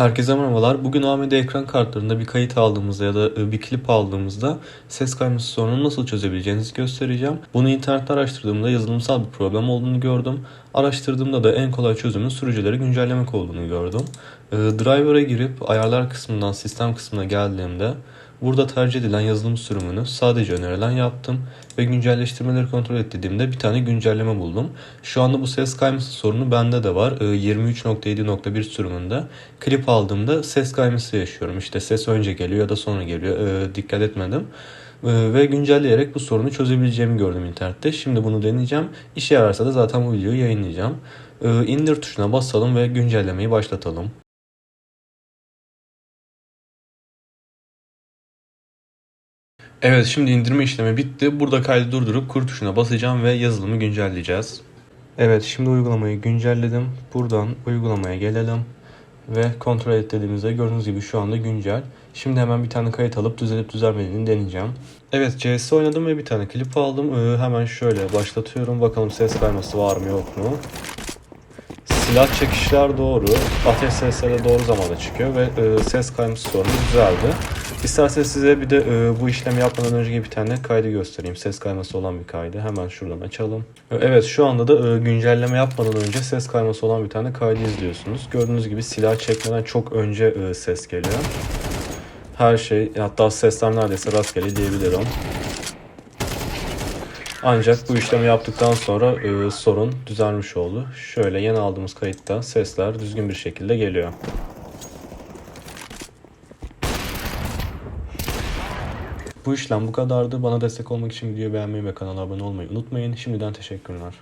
Herkese merhabalar. Bugün AMD ekran kartlarında bir kayıt aldığımızda ya da e, bir klip aldığımızda ses kayması sorununu nasıl çözebileceğinizi göstereceğim. Bunu internette araştırdığımda yazılımsal bir problem olduğunu gördüm. Araştırdığımda da en kolay çözümün sürücüleri güncellemek olduğunu gördüm. E, Driver'a girip ayarlar kısmından sistem kısmına geldiğimde Burada tercih edilen yazılım sürümünü sadece önerilen yaptım ve güncelleştirmeleri kontrol et dediğimde bir tane güncelleme buldum. Şu anda bu ses kayması sorunu bende de var. Ee, 23.7.1 sürümünde klip aldığımda ses kayması yaşıyorum. İşte ses önce geliyor ya da sonra geliyor. Ee, Dikkat etmedim. Ee, Ve güncelleyerek bu sorunu çözebileceğimi gördüm internette. Şimdi bunu deneyeceğim. İşe yararsa da zaten bu videoyu yayınlayacağım. Ee, İndir tuşuna basalım ve güncellemeyi başlatalım. Evet şimdi indirme işlemi bitti. Burada kaydı durdurup kur tuşuna basacağım ve yazılımı güncelleyeceğiz. Evet şimdi uygulamayı güncelledim. Buradan uygulamaya gelelim. Ve kontrol et dediğimizde gördüğünüz gibi şu anda güncel. Şimdi hemen bir tane kayıt alıp düzelip düzelmediğini deneyeceğim. Evet CS oynadım ve bir tane klip aldım. Ee, hemen şöyle başlatıyorum. Bakalım ses kayması var mı yok mu? Silah çekişler doğru. Ateş sesleri doğru zamanda çıkıyor ve e, ses kayması sorunu düzeldi. İsterseniz size bir de e, bu işlemi yapmadan önceki bir tane kaydı göstereyim. Ses kayması olan bir kaydı. Hemen şuradan açalım. E, Evet şu anda da e, güncelleme yapmadan önce ses kayması olan bir tane kaydı izliyorsunuz. Gördüğünüz gibi silah çekmeden çok önce e, ses geliyor. Her şey hatta sesler neredeyse rastgele diyebilirim. Ancak bu işlemi yaptıktan sonra e, sorun düzelmiş oldu. Şöyle yeni aldığımız kayıtta sesler düzgün bir şekilde geliyor. Bu işlem bu kadardı. Bana destek olmak için videoyu beğenmeyi ve kanala abone olmayı unutmayın. Şimdiden teşekkürler.